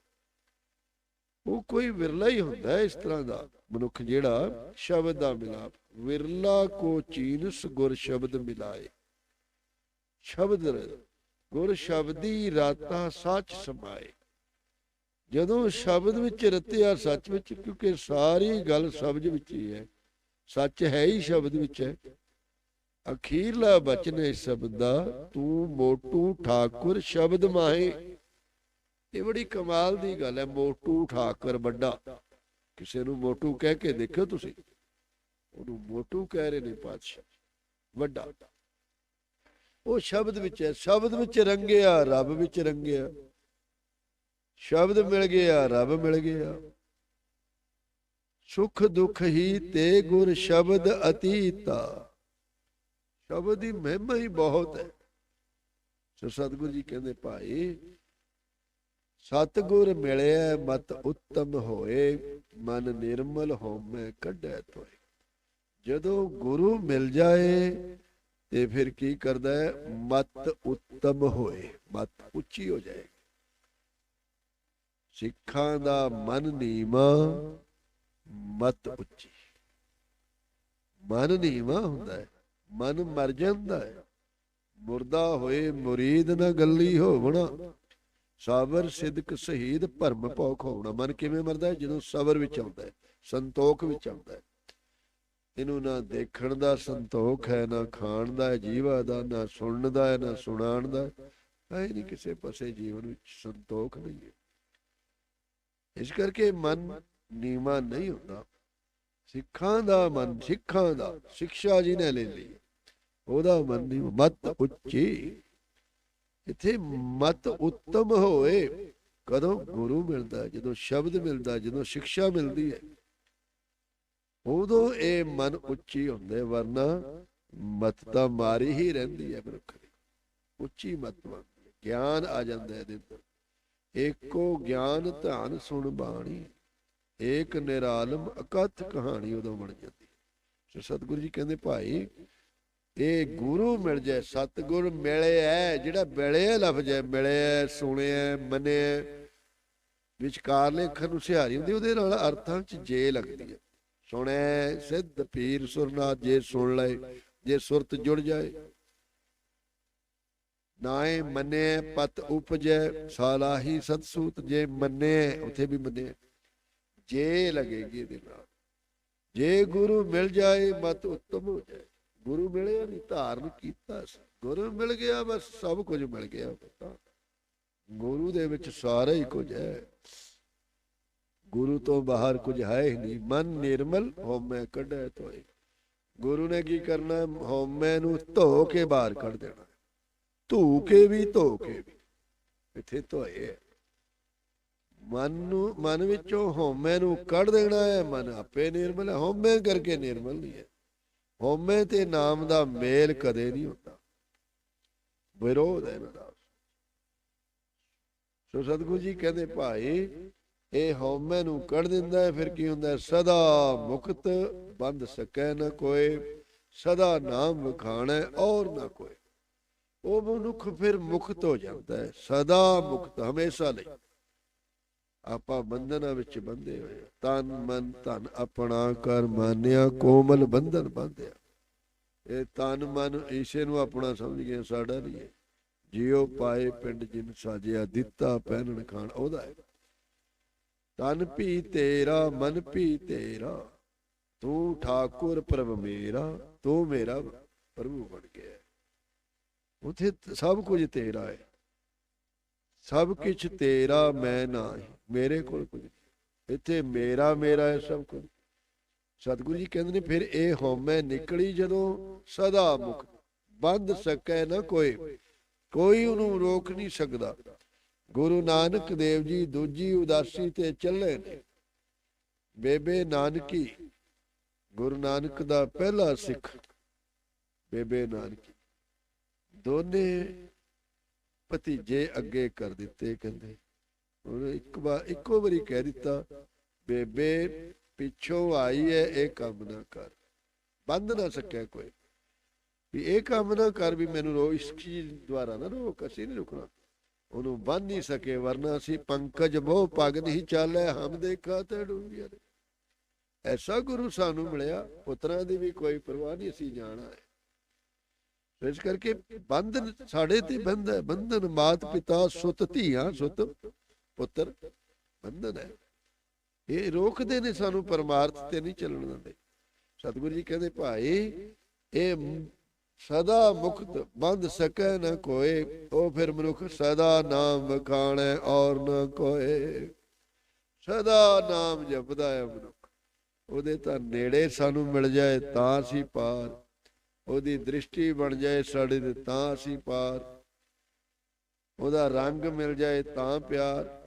ਉਹ ਕੋਈ ਵਿਰਲਾ ਹੀ ਹੁੰਦਾ ਹੈ ਇਸ ਤਰ੍ਹਾਂ ਦਾ। ਮਨੁੱਖ ਜਿਹੜਾ ਸ਼ਬਦ ਦਾ ਮਿਲਾਪ, ਵਿਰਲਾ ਕੋ ਚੀਨਸ ਗੁਰ ਸ਼ਬਦ ਮਿਲਾਏ। ਸ਼ਬਦ ਗੁਰ ਸ਼ਬਦੀ ਰਾਤਾ ਸੱਚ ਸਮਾਏ। ਜਦੋਂ ਸ਼ਬਦ ਵਿੱਚ ਰਤਿਆ ਸੱਚ ਵਿੱਚ, ਕਿਉਂਕਿ ਸਾਰੀ ਗੱਲ ਸ਼ਬਦ ਵਿੱਚ ਹੀ ਹੈ। ਸੱਚ ਹੈ ਹੀ ਸ਼ਬਦ ਵਿੱਚ। ਹੈ ਅਖੀਰਲਾ ਬਚਨ ਹੈ ਸ਼ਬਦ ਦਾ, ਤੂੰ ਮੋਟੂ ਠਾਕੁਰ ਸ਼ਬਦ ਮਾਹੇ। ਇਹ ਬੜੀ ਕਮਾਲ ਦੀ ਗੱਲ ਹੈ, ਮੋਟੂ ਠਾਕੁਰ ਵੱਡਾ। ਕਿਸੇ ਨੂੰ ਮੋਟੂ ਕਹਿ ਕੇ ਦੇਖਿਓ ਤੁਸੀਂ। ਉਹਨੂੰ ਮੋਟੂ ਕਹਿ ਰਹੇ ਨੇ ਪਾਤਸ਼ਾਹ। ਵੱਡਾ। ਉਹ ਸ਼ਬਦ ਵਿੱਚ ਹੈ, ਸ਼ਬਦ ਵਿੱਚ ਰੰਗਿਆ, ਰੱਬ ਵਿੱਚ ਰੰਗਿਆ। ਸ਼ਬਦ ਮਿਲ ਗਿਆ, ਰੱਬ ਮਿਲ ਗਿਆ। ਸੁਖ ਦੁਖ ਹੀ ਤੇ ਗੁਰ ਸ਼ਬਦ ਅਤੀਤਾ। ਸ਼ਬਦ ਦੀ ਮਹਿਮਾ ਹੀ ਬਹੁਤ ਹੈ। ਸੋ ਸਤਿਗੁਰੂ ਜੀ ਕਹਿੰਦੇ, ਭਾਈ ਸਤਿਗੁਰ ਮਿਲਿਆ ਮਤ ਉੱਤਮ ਹੋਏ, ਮਨ ਨਿਰਮਲ ਹੋਮੈ ਕੱਢੈ ਤੋਏ ਜਦੋਂ ਗੁਰੂ ਮਿਲ ਜਾਏ, ਤੇ ਫਿਰ ਕੀ ਕਰਦਾ ਹੈ? ਮਤ ਉੱਤਮ ਹੋਏ, ਮਤ ਉੱਚੀ ਹੋ ਜਾਏ। ਸਿੱਖਾਂ ਦਾ ਮਨ ਨੀਵਾ, ਮਤ ਉੱਚੀ। ਮਨ ਨੀਵਾ ਹੁੰਦਾ ਹੈ, ਮਨ ਮਰ ਜਾਂਦਾ ਹੈ। ਮੁਰਦਾ ਹੋਏ ਮੁਰੀਦ ਨਾ ਗੱਲੀ ਹੋਵਣਾ ਸਾਬਰ ਸਿਦਕ ਸ਼ਹੀਦ ਭਰਮ ਭੌਖ ਹੋਣਾ। ਮਨ ਕਿਵੇਂ ਮਰਦਾ ਹੈ? ਜਦੋਂ ਸਬਰ ਵਿੱਚ ਆਉਂਦਾ ਹੈ, ਸੰਤੋਖ ਵਿੱਚ ਆਉਂਦਾ ਹੈ। ਇਹਨੂੰ ਨਾ ਦੇਖਣ ਦਾ ਸੰਤੋਖ ਹੈ, ਨਾ ਖਾਣ ਦਾ ਜੀਵਾ ਦਾ, ਨਾ ਸੁਣਨ ਦਾ ਨਾ ਸੁਣਾਉਣ ਦਾ ਹੈ। ਨਹੀਂ ਕਿਸੇ ਪਾਸੇ ਜੀਵਨ ਵਿੱਚ ਸੰਤੋਖ ਨਹੀਂ ਹੈ। ਇਸ ਕਰਕੇ ਮਨ ਨੀਵਾ ਨਹੀਂ ਹੁੰਦਾ। ਸਿੱਖਾਂ ਦਾ ਮਨ, ਸਿੱਖਾਂ ਦਾ, ਸਿੱਖਿਆ ਜੀ ਨੇ ਲੈ ਲਈ ਉਹਦਾ ਮਨ ਨਹੀਂ ਮਤ ਉੱਚੀ। ਇੱਥੇ ਮਤ ਉੱਤਮ ਹੋਏ। ਕਦੋਂ ਗੁਰੂ ਮਿਲਦਾ, ਜਦੋਂ ਸ਼ਬਦ ਮਿਲਦਾ, ਜਦੋਂ ਸਿੱਖਿਆ ਮਿਲਦੀ ਹੈ। ਉਦੋਂ ਇਹ ਮਨ ਉੱਚੀ ਹੁੰਦੇ, ਵਰਨਾ ਮਤ ਤਾਂ ਮਾਰੀ ਹੀ ਰਹਿੰਦੀ ਹੈ ਮਨੁੱਖ ਦੀ। ਉੱਚੀ ਮਤ ਗਿਆਨ ਆ ਜਾਂਦਾ ਇਹਦੇ ਅੰਦਰ। ਏਕੋ ਗਿਆਨ ਧਿਆਨ ਸੁਣ ਬਾਣੀ, ਏਕ ਨਿਰਾਲਮ ਅਕਥ ਕਹਾਣੀ ਉਦੋਂ ਬਣ ਜਾਂਦੀ ਹੈ। ਸੋ ਸਤਿਗੁਰੂ ਜੀ ਕਹਿੰਦੇ, ਭਾਈ ਇਹ ਗੁਰੂ ਮਿਲ ਜਾਏ, ਸਤਿਗੁਰ ਮਿਲਿਆ ਜਿਹੜਾ ਮਿਲਿਆ ਲਫ਼ਜ਼ ਹੈ ਮਿਲਿਆ ਸੁਣਿਆ ਮੰਨਿਆ ਵਿਚਕਾਰਲੇ ਅੱਖਰ ਨੂੰ ਸਿਹਾਰੀ ਹੁੰਦੀ, ਉਹਦੇ ਨਾਲ ਅਰਥਾਂ 'ਚ ਜੇ ਲੱਗਦੀ ਹੈ ਸੁਣੈ, ਸਿੱਧ ਪੀਰ ਸੁਰਨਾ ਜੇ ਸੁਣ ਲਏ, ਜੇ ਸੁਰਤ ਜੁੜ ਜਾਏ। ਨਾਏ ਮੰਨੇ, ਪਤ ਉਪਜੈ, ਸਾਲਾਹੀ ਸਤਸੂਤ ਜੇ ਮੰਨੇ, ਉਥੇ ਵੀ ਮੰਨੇ ਜੇ ਲੱਗੇਗੀ ਇਹਦੇ ਨਾਲ। ਜੇ ਗੁਰੂ ਮਿਲ ਜਾਏ, ਮਤ ਉਤਮ ਹੋ ਜਾਏ। ਗੁਰੂ ਮਿਲਿਆ ਨਹੀਂ ਧਾਰਨ ਕੀਤਾ ਸੀ। ਗੁਰੂ ਮਿਲ ਗਿਆ, ਬਸ ਸਭ ਕੁਝ ਮਿਲ ਗਿਆ। ਪਤਾ ਗੁਰੂ ਦੇ ਵਿੱਚ ਸਾਰਾ ਹੀ ਕੁਝ ਹੈ। ਗੁਰੂ ਤੋਂ ਬਾਹਰ ਕੁਝ ਹੈ ਹੀ ਨਹੀਂ। ਮਨ ਨਿਰਮਲ, ਹਉਮੈ ਕੱਢੈ ਤੋਏ ਗੁਰੂ ਨੇ ਕੀ ਕਰਨਾ? ਹੈ? ਹਉਮੈ ਨੂੰ ਧੋ ਕੇ ਬਾਹਰ ਕੱਢ ਦੇਣਾ। ਧੂ ਕੇ ਵੀ ਧੋ ਕੇ ਵੀ। ਇੱਥੇ ਧੋਏ ਹੈ। ਮਨ ਨੂੰ, ਮਨ ਵਿੱਚੋਂ ਹਉਮੈ ਨੂੰ ਕੱਢ ਦੇਣਾ ਹੈ। ਮਨ ਆਪੇ ਨਿਰਮਲ ਹੈ। ਹਉਮੈ ਕਰਕੇ ਨਿਰਮਲ ਨਹੀਂ ਹੈ। ਹਉਮੈ ਤੇ ਨਾਮ ਦਾ ਮੇਲ ਕਦੇ ਨਹੀਂ ਹੁੰਦਾ। ਵਿਰੋਧ ਹੈ ਸੋ ਸਤਿਗੁਰੂ ਜੀ ਕਹਿੰਦੇ, ਭਾਈ, ਇਹ ਹਉਮੈ ਨੂੰ ਕੱਢ ਦਿੰਦਾ ਹੈ, ਫਿਰ ਕੀ ਹੁੰਦਾ ਸਦਾ ਮੁਕਤ ਬੰਦ ਸਕੈ ਨਾ ਕੋਈ ਸਦਾ ਨਾਮ ਵਖਾਣਾ ਔਰ ਨਾ ਕੋਈ ਉਹ ਮਨੁੱਖ ਫਿਰ ਮੁਕਤ ਹੋ ਜਾਂਦਾ ਹੈ, ਸਦਾ ਮੁਕਤ, ਹਮੇਸ਼ਾ ਲਈ। ਆਪਾਂ ਬੰਧਨਾਂ ਵਿੱਚ ਬੰਦੇ ਹੋਏ ਤਨ ਮਨ, ਧਨ, ਆਪਣਾ ਕਰ ਮਾਨਿਆ, ਕੋਮਲ ਬੰਧਨ ਬੰਧਿਆ। ਇਹ ਤਨ ਮਨ ਈਸ਼ੇ ਨੂੰ ਆਪਣਾ ਸਮਝ ਗਏ ਸਾਡਾ ਨਹੀਂ ਹੈ। ਜਿਉ ਪਾਏ ਪਿੰਡ ਜਿਨ ਸਾਜਿਆ, ਦਿੱਤਾ ਪਹਿਨਣ ਖਾਣ, ਉਹਦਾ ਹੈ। ਤਨ ਭੀ ਤੇਰਾ, ਮਨ ਭੀ ਤੇਰਾ। ਤੂੰ ਠਾਕੁਰ ਪ੍ਰਭ ਮੇਰਾ, ਤੂੰ ਮੇਰਾ ਪ੍ਰਭੂ ਬਣ ਗਿਆ ਉਥੇ ਸਭ ਕੁਝ ਤੇਰਾ ਹੈ। ਸਭ ਕੁਝ ਤੇਰਾ ਮੈਂ ਨਹੀਂ। ਮੇਰੇ ਕੋਲ ਕੁਝ। ਇੱਥੇ ਮੇਰਾ ਮੇਰਾ ਹੈ ਸਭ ਕੁਝ। ਸਤਿਗੁਰੂ ਜੀ ਕਹਿੰਦੇ ਨੇ ਫਿਰ ਇਹ ਹਉਮੈ ਨਿਕਲੀ ਜਦੋਂ ਸਦਾ ਮੁਕਤ ਬੰਦ ਸਕੈ ਨਾ ਕੋਈ। ਕੋਈ ਉਹਨੂੰ ਰੋਕ ਨਹੀਂ ਸਕਦਾ। ਗੁਰੂ ਨਾਨਕ ਦੇਵ ਜੀ ਦੂਜੀ ਉਦਾਸੀ ਤੇ ਚੱਲੇ ਨੇ। ਬੇਬੇ ਨਾਨਕੀ ਗੁਰੂ ਨਾਨਕ ਦਾ ਪਹਿਲਾ ਸਿੱਖ। ਬੇਬੇ ਨਾਨਕੀ। ਦੋਨੇ ਭਤੀਜੇ ਅੱਗੇ ਕਰ ਦਿੱਤੇ, ਕਹਿੰਦੇ। ਉਹਨੇ ਇੱਕ ਵਾਰ ਇੱਕੋ ਵਾਰੀ ਕਹਿ ਦਿੱਤਾ, ਬੇਬੇ, ਪਿੱਛੋਂ ਆਈ ਹੈ ਇਹ ਕੰਮ ਨਾ ਕਰ। ਬੰਦ ਨਾ ਸਕਿਆ ਕੋਈ। ਵੀ ਇਹ ਕੰਮ ਨਾ ਕਰ ਵੀ ਮੈਨੂੰ ਰੋ ਇਸ ਚੀਜ਼ ਦੁਆਰਾ ਨਾ ਰੋਕ ਅਸੀਂ ਨਹੀਂ ਰੁਕਣਾ। ਉਹਨੂੰ ਬੰਨ ਨਹੀਂ ਸਕੇ, ਵਰਨਾ ਅਸੀਂ ਪੰਕਜ ਬਹੁ ਪਗ ਨਹੀਂ ਚਾਲੇ ਹਮ ਦੇਖਾ ਤੇ ਡੂੰਗੀਆਂ ਨੇ ਐਸਾ ਗੁਰੂ ਸਾਨੂੰ ਮਿਲਿਆ, ਪੁੱਤਰਾਂ ਦੀ ਵੀ ਕੋਈ ਪਰਵਾਹ ਨਹੀਂ, ਅਸੀਂ ਜਾਣਾ ਹੈ। ਇਸ ਕਰਕੇ ਬੰਧਨ ਸਾਡੇ ਤੇ ਬੰਧ ਹੈ। ਬੰਧਨ ਮਾਤ ਪਿਤਾ ਸੁਤ ਧੀਆਂ, ਸੁਤ ਪੁੱਤਰ ਬੰਧਨ ਹੈ। ਇਹ ਰੋਕਦੇ ਨੇ ਸਾਨੂੰ, ਪਰਮਾਰਥ ਤੇ ਨਹੀਂ ਚੱਲਣ ਦਿੰਦੇ। ਸਤਿਗੁਰੂ ਜੀ ਕਹਿੰਦੇ, ਭਾਈ, ਇਹ ਸਦਾ ਮੁਕਤ ਬੰਦ ਸਕੈ ਨ ਕੋਏ, ਉਹ ਫਿਰ ਮਨੁੱਖ ਸਦਾ ਨਾਮ ਵਖਾਣੈ ਔਰ ਨ ਕੋਏ। ਸਦਾ ਨਾਮ ਜਪਦਾ ਹੈ ਮਨੁੱਖ। ਉਹਦੇ ਤਾਂ ਨੇੜੇ ਸਾਨੂੰ ਮਿਲ ਜਾਏ, ਤਾਂ ਸੀ ਪਾਰ ਉਹਦੀ ਦ੍ਰਿਸ਼ਟੀ ਬਣ ਜਾਏ ਸਾਡੇ ਤੇ ਤਾਂ ਅਸੀਂ ਪਾਰ। ਉਹਦਾ ਰੰਗ ਮਿਲ ਜਾਏ ਤਾਂ ਪਿਆਰ।